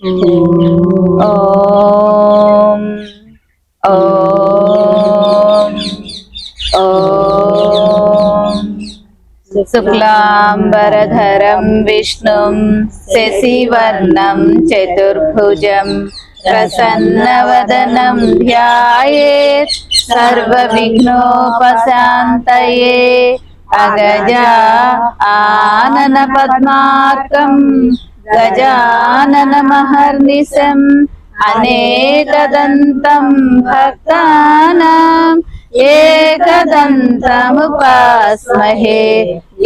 ओम ओम ओम शुक्लाम्बरधरं विष्णुं शशिवर्णं चतुर्भुजं प्रसन्नवदनं ध्यायेत् सर्वविघ्नोपशान्तये अगजा आननपद्माकम् गजाननमहर्निशम् अनेकदन्तम् भक्तानाम् एकदन्तमुपास्महे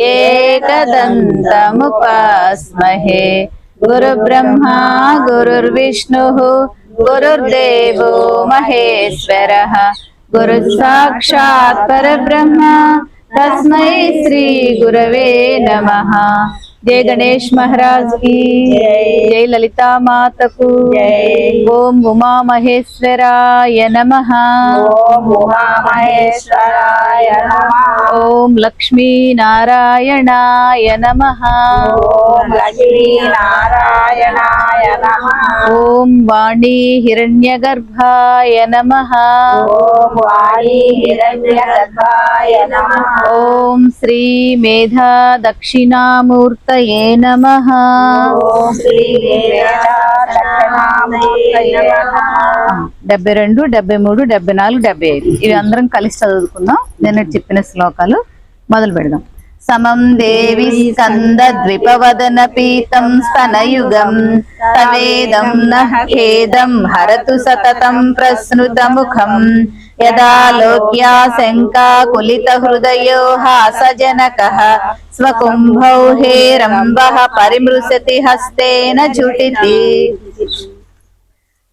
एकदन्तमुपास्महे। गुरुब्रह्मा गुरुर्विष्णुः गुरुर्देवो महेश्वरः। गुरुसाक्षात् परब्रह्म तस्मै श्रीगुरवे नमः। जय गणेश महाराज की। जय ललिता मातकु ओम उमा महेश्वराय नमः। ओम उमा महेश्वराय नमः। ओम लक्ष्मी नारायणाय नमः। ओम लक्ष्मी नारायणाय नमः। ओम वाणी हिरण्यगर्भाय नमः। ओम वाणी हिरण्यगर्भाय नमः। ओम श्री मेधा दक्षिणामूर्त మూర్తయే నమ. డెబ్బై రెండు డెబ్బై మూడు డెబ్బై నాలుగు డెబ్బై ఐదు. ఇవి అందరం కలిసి చదువుకుందాం. నేను చెప్పిన శ్లోకాలు మొదలు పెడదాం. సమం దేవి స్కంద ద్విపవదన పీతం స్తనయుగం. తవేదం నహేదం హరతు సతతం ప్రస్నుత ముఖం. యదా లోక్యా శంకా కులిత హృదయో హాసజనకః స్వకుంభౌ హేరంబః పరిమృశతి హస్తేన ఝుటితి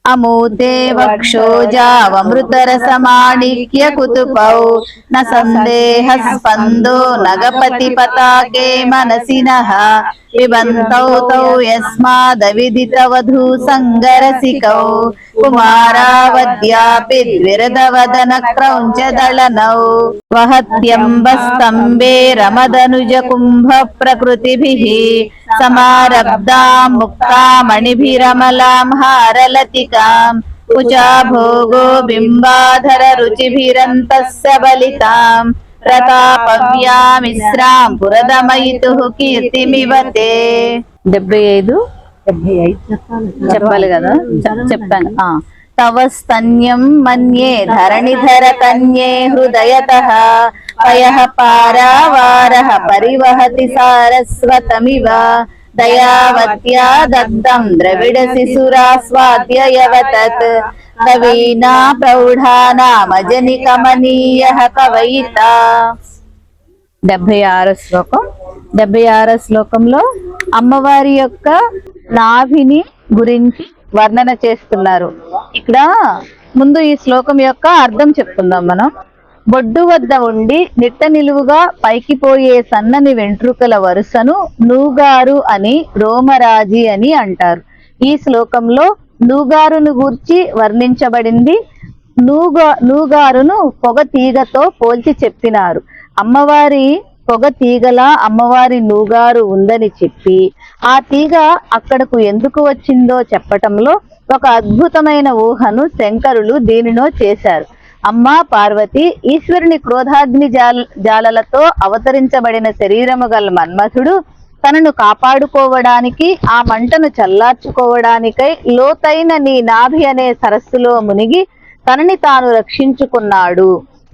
అమూతే వక్షోజావమృతరసమాణిక్య కుతుపౌ న సందేహ స్పందో నగపతి పతాకే మనసినః పిబంతౌ తౌ యస్మాదవిదిత వధూ సంగరసికౌ కుమారావద్యాపి ద్విరదవదన క్రౌంచదళనౌ వహత్యంబస్తంబే రమదనుజ కుంభ ప్రకృతిభిః సమారబ్దా ముక్తా ప్రతాపవ్యామిశ్రాం పురదమయితు డెబ్బై ఐదు? చెప్పాలి కదా? చెప్- చెప్పాను. తవ స్తన్యం మన్యే ధరణిధర కన్యే హృదయత. పయ పారావార పరివహతి సారస్వతమివ. దయావత్యా దత్తం ద్రవిడ శిశురాస్వాద్యయవతత్ కవీనా ప్రౌఢానామజని కమనీయ కవయిత. డెబ్బై ఆరో శ్లోకం. డెబ్బై ఆరో శ్లోకంలో అమ్మవారి యొక్క నాభిని గురించి వర్ణన చేస్తున్నారు. ఇక్కడ ముందు ఈ శ్లోకం యొక్క అర్థం చెప్పుకుందాం మనం. బొడ్డు వద్ద ఉండి నిట్ట నిలువుగా పైకి పోయే సన్నని వెంట్రుకల వరుసను నూగారు అని రోమరాజి అని అంటారు. ఈ శ్లోకంలో నూగారును గూర్చి వర్ణించబడింది. నూగా నూగారును పొగ తీగతో పోల్చి చెప్పినారు. అమ్మవారి పొగ తీగలా అమ్మవారి నూగారు ఉందని చెప్పి ఆ తీగ అక్కడకు ఎందుకు వచ్చిందో చెప్పటంలో ఒక అద్భుతమైన ఊహను శంకరులు దీనిలో చేశారు. అమ్మా పార్వతి ఈశ్వరుని క్రోధాగ్ని జాల జాలలతో అవతరించబడిన శరీరము గల మన్మథుడు తనను కాపాడుకోవడానికి ఆ మంటను చల్లార్చుకోవడానికై లోతైన నీ నాభి అనే సరస్సులో మునిగి తనని తాను రక్షించుకున్నాడు.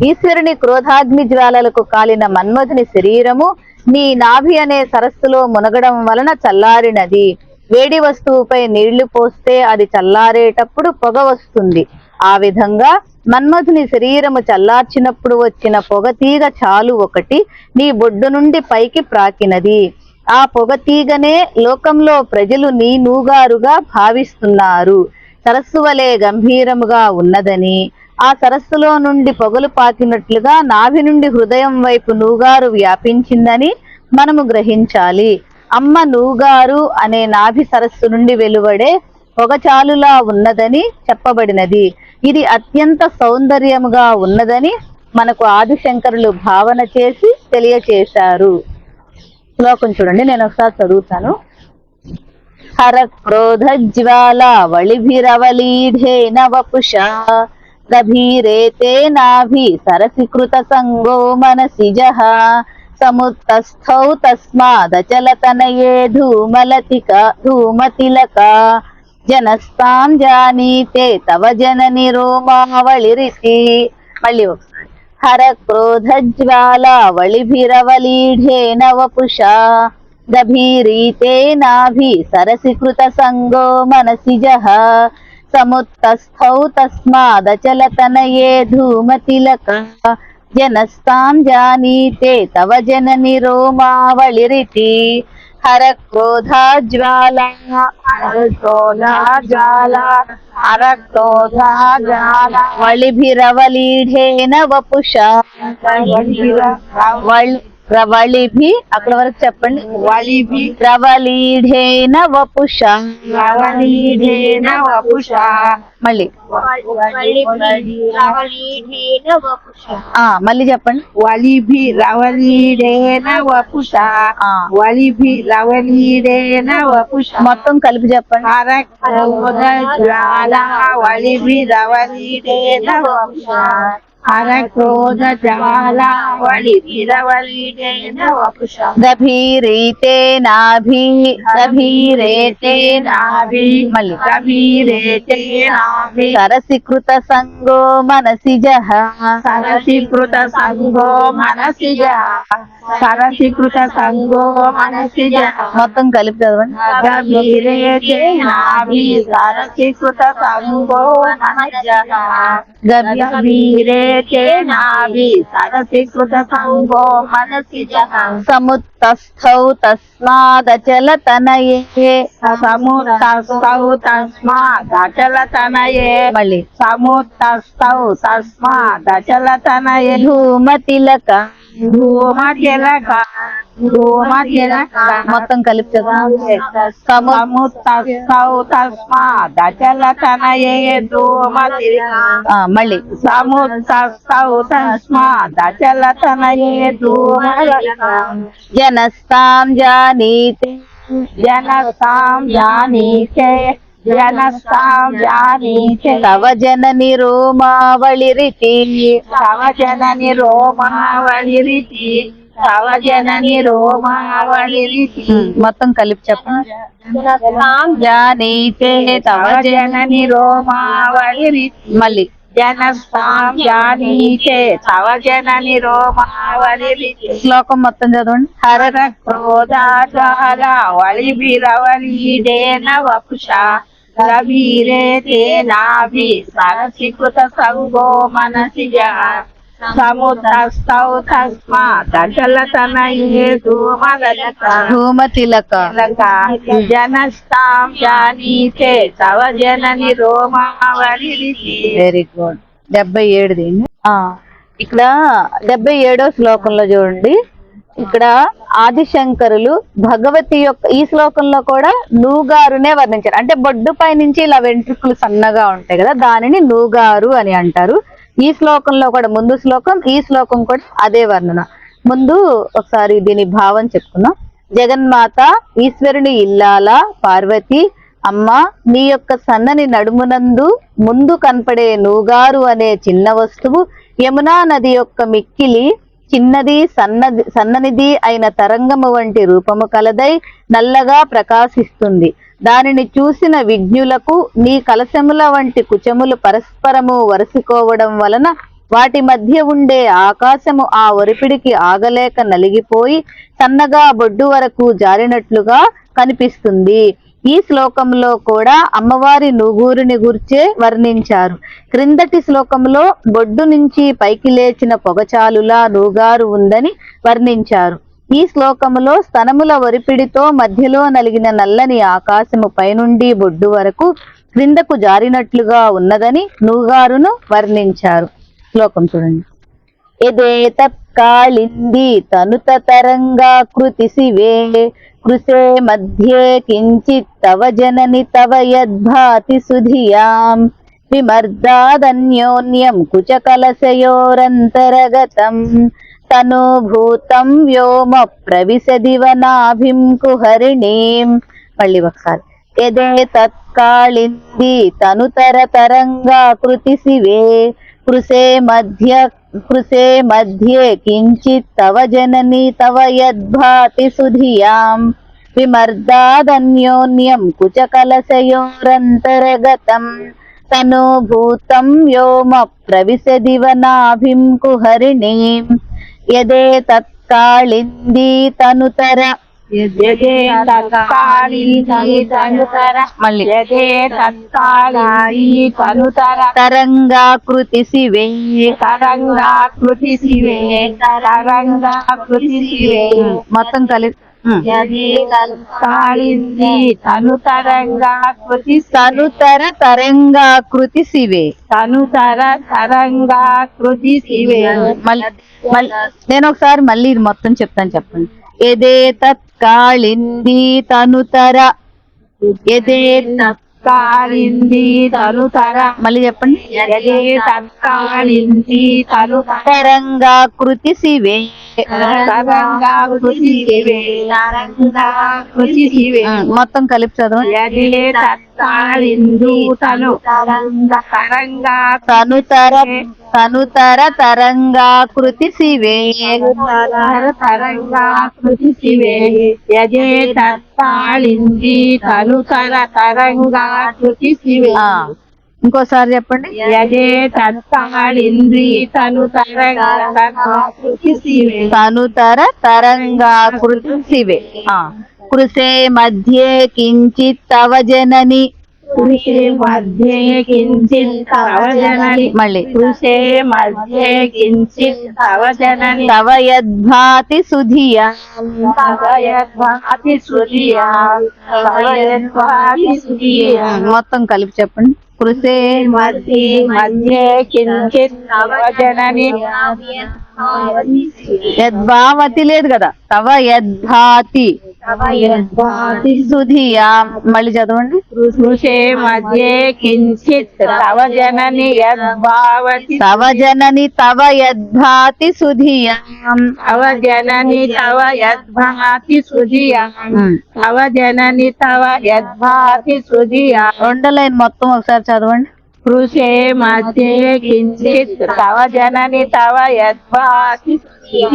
ఈశ్వరుని క్రోధాగ్ని జ్వాలలకు కాలిన మన్మధుని శరీరము నీ నాభి అనే సరస్సులో మునగడం వలన చల్లారినది. వేడి వస్తువుపై నీళ్ళు పోస్తే అది చల్లారేటప్పుడు పొగ వస్తుంది. ఆ విధంగా మన్మథుని శరీరము చల్లార్చినప్పుడు వచ్చిన పొగతీగ చాలు ఒకటి నీ బొడ్డు నుండి పైకి ప్రాకినది. ఆ పొగతీగనే లోకంలో ప్రజలు నీ నూగారుగా భావిస్తున్నారు. సరస్సు వలె గంభీరముగా ఉన్నదని. ఆ సరస్సులో నుండి పొగలు పాకినట్లుగా నాభి నుండి హృదయం వైపు నూగారు వ్యాపించిందని మనము గ్రహించాలి. అమ్మ నూగారు అనే నాభి సరస్సు నుండి వెలువడే పొగచాలులా ఉన్నదని చెప్పబడినది. ఇది అత్యంత సౌందర్యముగా ఉన్నదని మనకు ఆదిశంకరులు భావన చేసి తెలియచేశారు. శ్లోకం చూడండి నేను ఒకసారి చదువుతాను. హర క్రోధ జ్వాల వళిభిరవలీఢే నవపుష గభీరేతే నాభి సరసికృత సంగో మనసిజః సముత్తస్థౌ తస్మాదచలతనయే ధూమలతిక ధూమతిలక జనస్తాం జానీతే తవ జనని రోమావళిరితి మళ్ళీ ఒకసారి. హర క్రోధ జ్వాల వళిభిరవలీఢేన వపుషా గభీరీతే నాభి సరసికృత సంగో మనసిజః సముత్తస్థౌ తస్మాదచలతనయే ధూమతిలక. జనస్తాం జానీతే తవ జనని రోమావళిరితి హర క్రోధా జ్వాల క్రోధాజాల హరక్రోధాజాల వళిభిరవలీఢేన వపుషా వళి రవళిభి అక్కడ వరకు చెప్పండి. వలిభి రవలీఢేన వపుషా. రవలీఢేన వపుషా. మళ్ళీ. ఆ మళ్ళీ చెప్పండి. వలిభి రవలీడేన వపుషా. వలిభి రవలీడేన వపుషా. మొత్తం కలిపి చెప్పండి. వలిభి రవలీడేన వపుషా. హరక్రోధ జ్వాల వలిభి రవలీడేన వపుషా గభీరీతే నాభి గభీరేతే నాభి సరసికృత సంగో మనసి సరసీకృత సంగో సంగో మొత్తం కలిపి చదవండి గభీరేతే నాభి సరసీకృత సంగో మనసిజ గభీరేతే నాభి సరసీకృత సంగో మనసిజ సముత్తస్థౌ తస్మాదచల తనయే సముత్తస్థౌ తస్మాదచలతనయే మళ్ళీ. సముత్తస్థౌ తస్మాదచలతనయే ధూమతిలక ధూమతిలక మొత్తం కలిపి తస్మాదచలతనయే మళ్ళీ. సముత్తస్థౌ తస్మాదచలతనయే ధూమతిలక జనస్తాం జానీతే జనస్తాం జానీతే జనస్తాం జానీతే తవ జనని రోమావళిరితి తవ జనని రోమావళిరితి తవ జనని రోమావళిరితి మొత్తం కలిపి చెప్పండి జానీతే తవ తవ జన జనని రోమావళిరితి మళ్ళీ శ్లోకం మొత్తం చదవండి. హర హర క్రోధాచార వళిభిరవలీడేన వపుషా. రవీరే తే నాభి సరసికృత సంగో మనసిజ ధూమతిలక జనస్తాం జానీతే తవ జనని రోమావళిరితి వెరీ గుడ్ డెబ్బై ఏడు దీన్ని ఆ, ఇక్కడ డెబ్బై ఏడో శ్లోకంలో చూడండి. ఇక్కడ ఆదిశంకరులు భగవతి యొక్క ఈ శ్లోకంలో కూడా నూగారునే వర్ణించారు. అంటే బొడ్డు పై నుంచి ఇలా వెంట్రుకలు సన్నగా ఉంటాయి కదా దానిని నూగారు అని అంటారు. ఈ శ్లోకంలో కూడా ముందు శ్లోకం ఈ శ్లోకం కూడా అదే వర్ణన. ముందు ఒకసారి దీని భావం చెప్పుకున్నాం జగన్మాత ఈశ్వరుని ఇల్లాల పార్వతి అమ్మ నీ యొక్క సన్నని నడుమునందు ముందు కనపడే నూగారు అనే చిన్న వస్తువు యమునా నది యొక్క మిక్కిలి చిన్నది సన్నది సన్ననిది అయిన తరంగము వంటి రూపము కలదై నల్లగా ప్రకాశిస్తుంది. దానిని చూసిన విజ్ఞులకు నీ కలశముల వంటి కుచములు పరస్పరము వరుసుకోవడం వలన వాటి మధ్య ఉండే ఆకాశము ఆ ఒరిపిడికి ఆగలేక నలిగిపోయి సన్నగా బొడ్డు వరకు జారినట్లుగా కనిపిస్తుంది. ఈ శ్లోకంలో కూడా అమ్మవారి నుగూరుని గుర్చే వర్ణించారు. క్రిందటి శ్లోకంలో బొడ్డు నుంచి పైకి లేచిన పొగచాలులా నూగారు ఉందని వర్ణించారు. ఈ శ్లోకములో స్తనముల ఒరిపిడితో మధ్యలో నలిగిన నల్లని ఆకాశము పైనుండి బొడ్డు వరకు క్రిందకు జారినట్లుగా ఉన్నదని నూగారును వర్ణించారు. శ్లోకం చూడండి. ఎదేత కాళింది తనుత తరంగా కృతి శివే కృషే మధ్యే కించిత్ తవ జనని తవ యద్భాతి సుధియాం విమర్దాదన్యోన్యం కుచకలశయోరంతరగతం తనూభూతం వ్యోమ ప్రవిశదివనాభిం కుహరిణీం. మళ్ళీ ఒకసారి. ఎదే తత్కాళింది తనుతర తరంగా కృతి శివే. కృసే మధ్య కృసే మధ్యే కించిత్ తవ జనని తవ యద్భాతి సుధియాం. విమర్దాదన్యోన్యం కుచకలశయోరంతరగతం తనూభూతం వ్యోమ ప్రవిశదివనాభిం కుహరిణీం. యదే తత్కాళింది తనుతర తరంగాకృతి శివే తరంగాకృతి శివే తరంగాకృతి శివే మొత్తం తత్కాళింది తనుతరంగాకృతి తనుతర తరంగాకృతి శివే. తనుతర తరంగాకృతి శివే. మళ్ళీ నేను ఒకసారి మళ్ళీ ఇది మొత్తం చెప్తాను చెప్పండి. ఎదే తత్కాళింది తనుతర ఎదే తనుతర మళ్ళీ చెప్పండి. తనుతర తరంగాకృతి శివే. శివే. శివే. మొత్తం కలిపి చదవండి. యదే తత్కాళిందు తను తరంగా తనుతర తనుతర తరంగాకృతి శివే. తరంగాకృతి శివే. తనుతర తరంగాకృతి శివే ఆ, ఇంకోసారి చెప్పండి. యదే తత్కాళింది తను తరంగాకృతి శివే తనుతర తరంగాకృతి శివే ఆ, కృసే మధ్యే కించిత్ తవ జనని కృషే మధ్యే కించిత్ తవ జనని మళ్ళీ కృషే మధ్యే కించిత్ తవ జనని తవ యద్భాతి సుధియా తవ యద్భాతి సుధియా తవ యద్భాతి సుధియా మొత్తం కలిపి చెప్పండి. కృసే మధ్యే మధ్యే కించిత్ తవ జనని యద్భావతి లేదు కదా? తవ యద్భాతి. తవ యద్భాతి. సుధియా. మళ్ళీ చదవండి. కృషే మధ్యే కించిత్ తవ జనని యద్భావతి. తవ జనని తవ యద్భాతి సుధియా. తవ జనని తవ యద్భాతి సుధియా. తవ జనని తవ యద్భాతి సుధియా. రెండో లైన్ మొత్తం ఒకసారి చదవండి. కృషే మధ్యే కించిత్ తవ జనని తవ యద్భాతి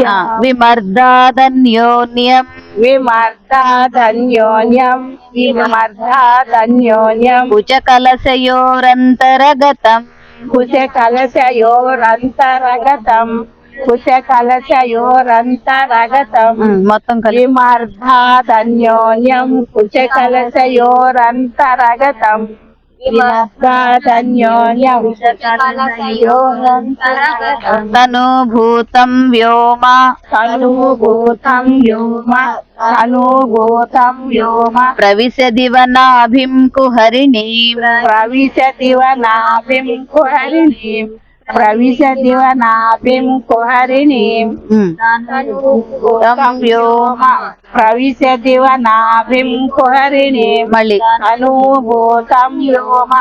ఆ, విమర్దాదన్యోన్యం విమర్దాధన్యోన్యం విమర్దాధన్యోన్యం కుచకలశయోరంతరగతం కుశ కలశయోరంతరగతం కుశ కలశయోరంతరగతం ఉమ్, మొత్తం కలిపి। విమర్ధాధన్యోన్యం కుశ కలశయోరంతరగతం విమర్ధాధన్యోన్యం కుశ కలశయోరంతరగతం తనుభూతం వ్యోమ తనుభూతం వ్యోమ తనుభూతం ప్రవిశతివ నాభిం కుహరిణీం మళ్ళీ అనుభూతం వ్యోమ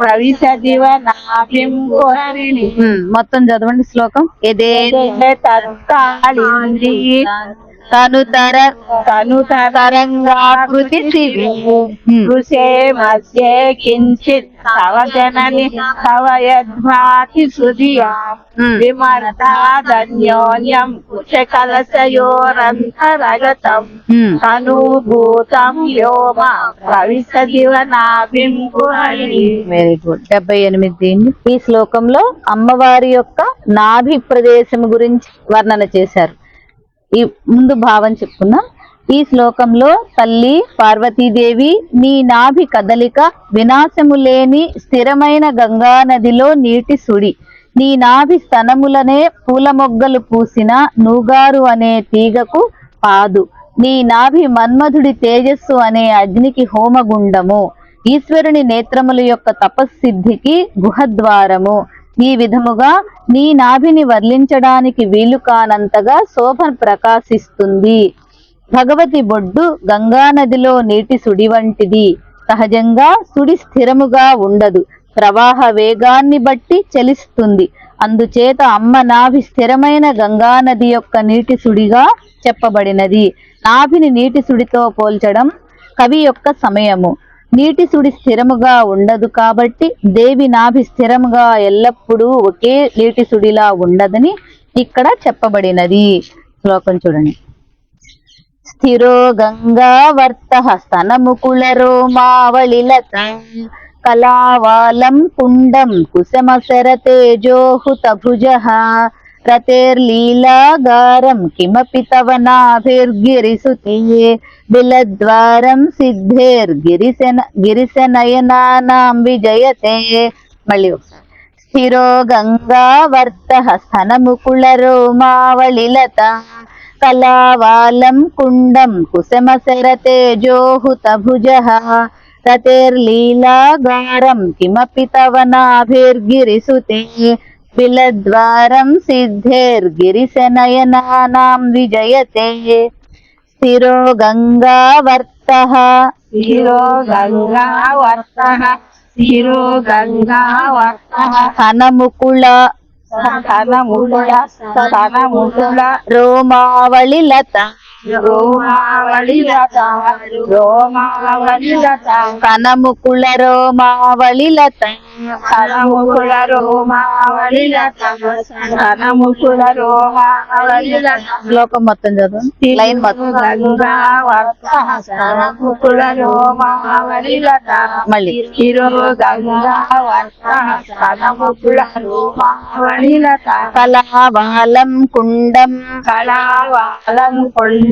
ప్రవిశతివ నాభిం కుహరిణీం ఉమ్, మొత్తం చదవండి శ్లోకం. ఇదే తత్కాళింది తనుతర తనుతర తరంగాకృతి శివే ఉమ్, ఋషే మధ్యే కించిత్ తవ జనని తవ యద్భాతి సుధియా. ఉమ్, విమర్దాధన్యోన్యం కుశ కలశయోరంతరగతం ఉమ్. అనుభూతం వ్యోమ ప్రవిశదివ నాభిం కుహరిణి వెరీ గుడ్ డెబ్బై ఎనిమిది ఈ శ్లోకంలో అమ్మవారి యొక్క నాభి ప్రదేశం గురించి వర్ణన చేశారు. ఈ ముందు భావం చెప్పుకుందాం. ఈ శ్లోకంలో తల్లి పార్వతీదేవి నీ నాభి కదలిక వినాశము లేని స్థిరమైన గంగా నదిలో నీటి సుడి. నీ నాభి స్తనములనే పూల మొగ్గలు పూసిన నూగారు అనే తీగకు పాదు. నీ నాభి మన్మధుడి తేజస్సు అనే అగ్నికి హోమగుండము. ఈశ్వరుని నేత్రముల యొక్క తపస్సిద్ధికి గుహద్వారము. ఈ విధముగా నీ నాభిని వర్లించడానికి వీలు కానంతగా శోభ ప్రకాశిస్తుంది. భగవతి బొడ్డు గంగా నదిలో నీటి సుడి వంటిది. సహజంగా సుడి స్థిరముగా ఉండదు. ప్రవాహ వేగాన్ని బట్టి చలిస్తుంది. అందుచేత అమ్మ నాభి స్థిరమైన గంగా నది యొక్క నీటి సుడిగా చెప్పబడినది. నాభిని నీటి సుడితో పోల్చడం కవి యొక్క సమయము. నీటి సుడి స్థిరముగా ఉండదు కాబట్టి దేవి నాభి స్థిరముగా ఎల్లప్పుడూ ఒకే నీటి సుడిలా ఉండదని ఇక్కడ చెప్పబడినది. శ్లోకం చూడండి. స్థిరో గంగావర్త స్తనముకుళరో మావళిలత కళావాలం కుండం కుశమసరతేజోహుత భుజ రతేర్లీలాగారం కిమపి తవ నాభిర్గిరిసుతే బిలద్వారం సిద్ధేర్గిరిశన గిరిశనయనానాం విజయతే మళ్ళీ ఒకసారి స్థిరో గంగావర్త స్తనముకుళరో మావళిలత కళావాలం కుండం కుశమశరతేజోహుత భుజ రతేర్లీలాగారం కిమపి తవ నాభిర్గిరిసుతే బిలద్వారం సిద్ధేర్గిరిశనయనానాం విజయతే స్థిరో గంగావర్తః స్థిరో గంగావర్తః స్థిరో గంగావర్తః స్తనముకుళ రోమావళిలత రోమావళిలత రోమావళిలత స్తనముకుళ రోమావళిలత స్తనముకుల రోమావళిలత స్తనముకుల రోమావళిలత శ్లోకం మొత్తం చదువు. లైన్ మొత్తం గంగావర్తః స్తనముకుల రోమావళిలత మళ్ళీ. స్తనముకుల రోమావళిలత కళావాలం కుండం కళావాలం కొండం. కళావాలం కొండం.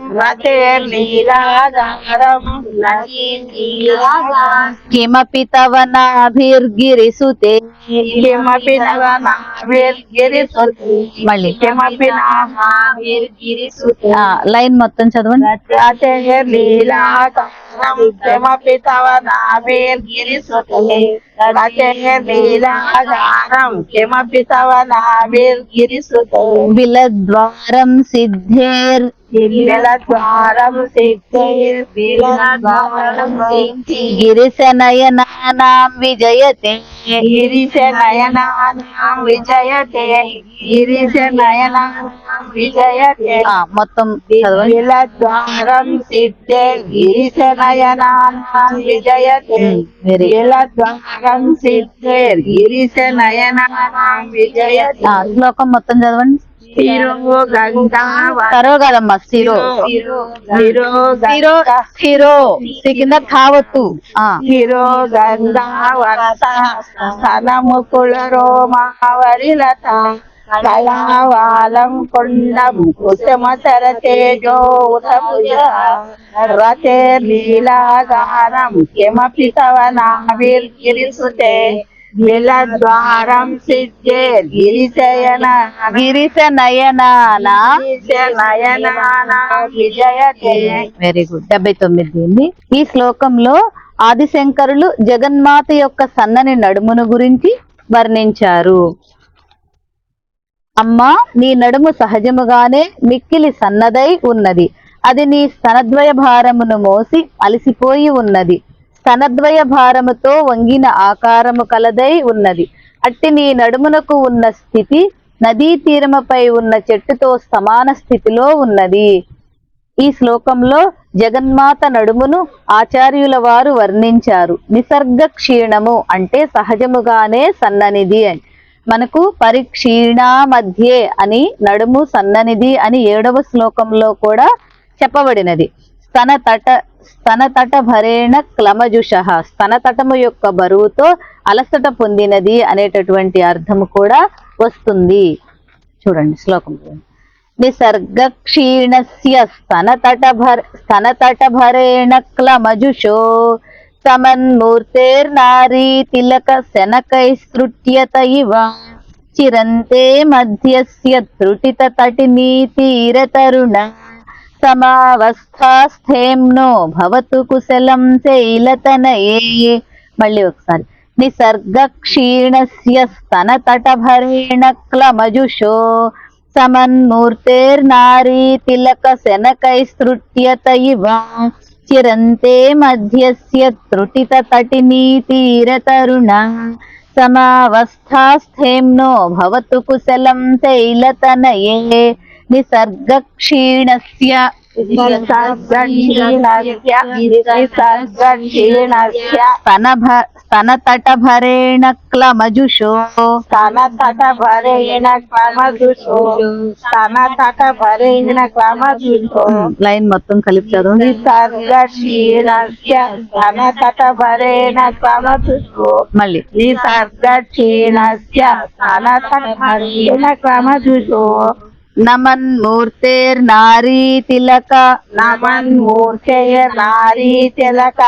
లీలాగారం కిమపి తవ నాభిర్గిరిసుతే కిమపి నవనాభిర్గిరిసుతే మళ్ళీ కిమపి నాభిర్గిరిసుతే లైన్ మొత్తం చదవండి. రతేర్ లీలాగారం కిమపి తవ నాభిర్గిరిసుతే రతేర్ లీలాగారం కిమపి తవ నాభిర్గిరిసుతే బిలద్వారం సిద్ధేర్ గిరిశనయనానాం నయనానాం విజయతే గిరిశ నయనానాం విజయతే. ఆ, మొత్తం చదవండి. బిలద్వారం సిద్ధే గిరిశ నయనానాం విజయతే వెరీ బిలద్వారం సిద్ధే గిరిశ నయనానాం విజయతే శ్లోకం మొత్తం చదవండి. సరో కదమ్మా స్థిరో స్థిరో స్థి కింద కావత్తు ఆ. స్థిరో గంగావరత స్థలముకుల రోమావరిలత. కళావాలం కొండం కుసుమతర తేజో ఉతభుజ రతే కిమపి తవ సిద్ధే. గిరిశయన గిరిశ నయనానా నయనాన విజయతే. వెరీ గుడ్ డెబ్బై తొమ్మిది ఈ శ్లోకంలో ఆదిశంకరులు జగన్మాత యొక్క సన్నని నడుమును గురించి వర్ణించారు. అమ్మా నీ నడుము సహజముగానే మిక్కిలి సన్నదై ఉన్నది. అది నీ స్తనద్వయ భారమును మోసి అలసిపోయి ఉన్నది. కనద్వయ భారముతో వంగిన ఆకారము కలదై ఉన్నది. అట్టి నీ నడుమునకు ఉన్న స్థితి నదీ తీరముపై ఉన్న చెట్టుతో సమాన స్థితిలో ఉన్నది. ఈ శ్లోకంలో జగన్మాత నడుమును ఆచార్యుల వారు వర్ణించారు. నిసర్గ క్షీణము అంటే సహజముగానే సన్ననిది అని. మనకు పరిక్షీణా మధ్యే అని నడుము సన్ననిది అని ఏడవ శ్లోకంలో కూడా చెప్పబడినది. స్తన తట స్తనతట భరేణ క్లమజుష. స్తనతటము యొక్క బరువుతో అలసట పొందినది అనేటటువంటి అర్థము కూడా వస్తుంది. చూడండి శ్లోకం నిసర్గక్షీణస్య స్తనతట భర స్తనతట భరేణ క్లమజుషో. సమన్మూర్తేర్నారీ తిలక శనకైస్తృట్యత ఇవ. చిరంతే మధ్యస్య త్రుటిత తటినీ తీరతరుణ. సమావస్థాస్థేమ్నో భవతు కుశలం శైలతనయే. మళ్ళీ ఒకసారి. నిసర్గక్షీణస్య స్తనతటభరేణ క్లమజుషో సమన్మూర్తేర్నారీ తిలక శనకైస్తృట్యత ఇవ చిరంతే మధ్యస్య త్రుటిత తటినీ తీరతరుణ సమావస్థాస్థేమ్నో భవతు కుశలం తైలతనయే క్లమజుషో స్తనతట భరేణ క్రమదుషో స్తనతట భరేణ క్రమదుషో లైన్ మొత్తం కలిపి చదవండి. నిసర్గక్షీణస్య మళ్ళీ. నిసర్గక్షీణస్య స్తనతట భరేణ క్రమదుషో నమన్మూర్తేర్నారీ తిలక నమన్మూర్తయ నారీ తిలక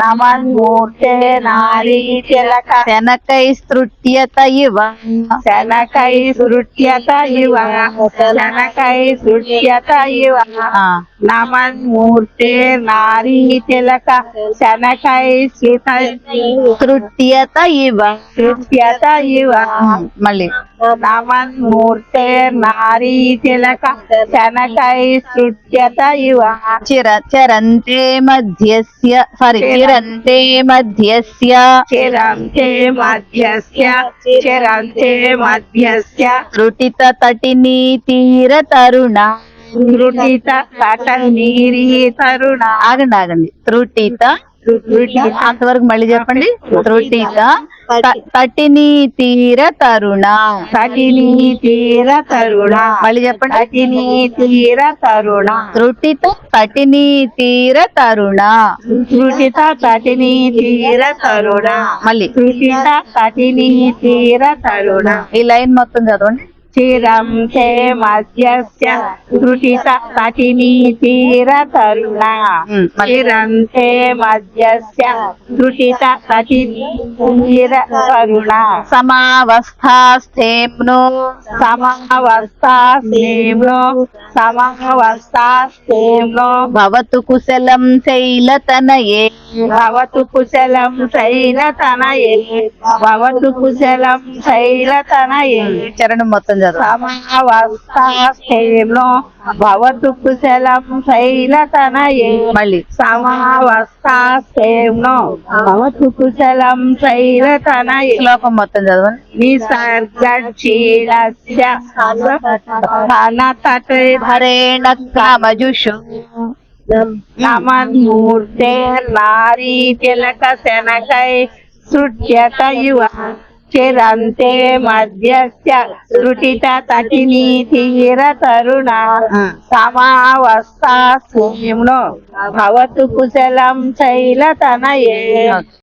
నమన్మూర్తే నారీ తిలక శనకైస్తృట్యత ఇవ శనకై సృష్యత ఇవ శనకై సృష్యత ఇవ ఆ, నమన్మూర్తే నారీ తిలక శనకై శృత తృట్యత ఇవ సృష్యత ఇవ మళ్ళీ నమన్మూర్తే నారీ తిలక శనకై సృష్యత ఇవ చిర చరంతే మధ్యస్య సారీ చిరంతే మధ్యస్య చిరంతే మధ్యస్య చిరంతే మధ్యస్య త్రుటిత తటినీ తీర తరుణ త్రుటిత కట నీరి తరుణ. ఆగండి ఆగండి. త్రుటిత. అంతవరకు మళ్ళీ చెప్పండి. త్రుటిత. తటినీ తీర తరుణ. కటిని తీర తరుణ. మళ్ళీ చెప్పండి. కటిని తీర తరుణ. త్రుటిత తటినీ తీర తరుణ. త్రుటిత కటిని తీర తరుణ. మళ్ళీ. త్రుటిత కటిని తీర తరుణ. ఈ లైన్ మొత్తం చదవండి. చిరం మధ్యస్య త్రుటిత కటిని తీర తరుణ ఉమ్, మళ్ళీ. చిరం మధ్యస్య త్రుటిత కటిని తీర తరుణ సమావస్థాస్థేమ్నో సమావస్థాసేమ్లో సమావస్థాసేమ్లో భవతు కుశలం శైలతనయే భవతు కుశలం శైలతనయే భవతు కుశలం శైలతనయే చరణం మొత్తం చదవండి సమావస్థాసేమ్లో భవతు కుశలం శైలతనయే మళ్ళీ సమావస్థాసేమ్లో భవతు కుశలం శైలతనయే శ్లోకం మొత్తం చదవండి నిసర్గక్షీణస్య స్థానతటే హరేణ కామజుషు నమన్మూర్తే నారీ తిలక శనకై సృట్యత ఇవ చిరంతే మధ్యస్య సృటిత తటిని తీర తరుణ సమావస్థ భవతు కుశలం శైలతనయే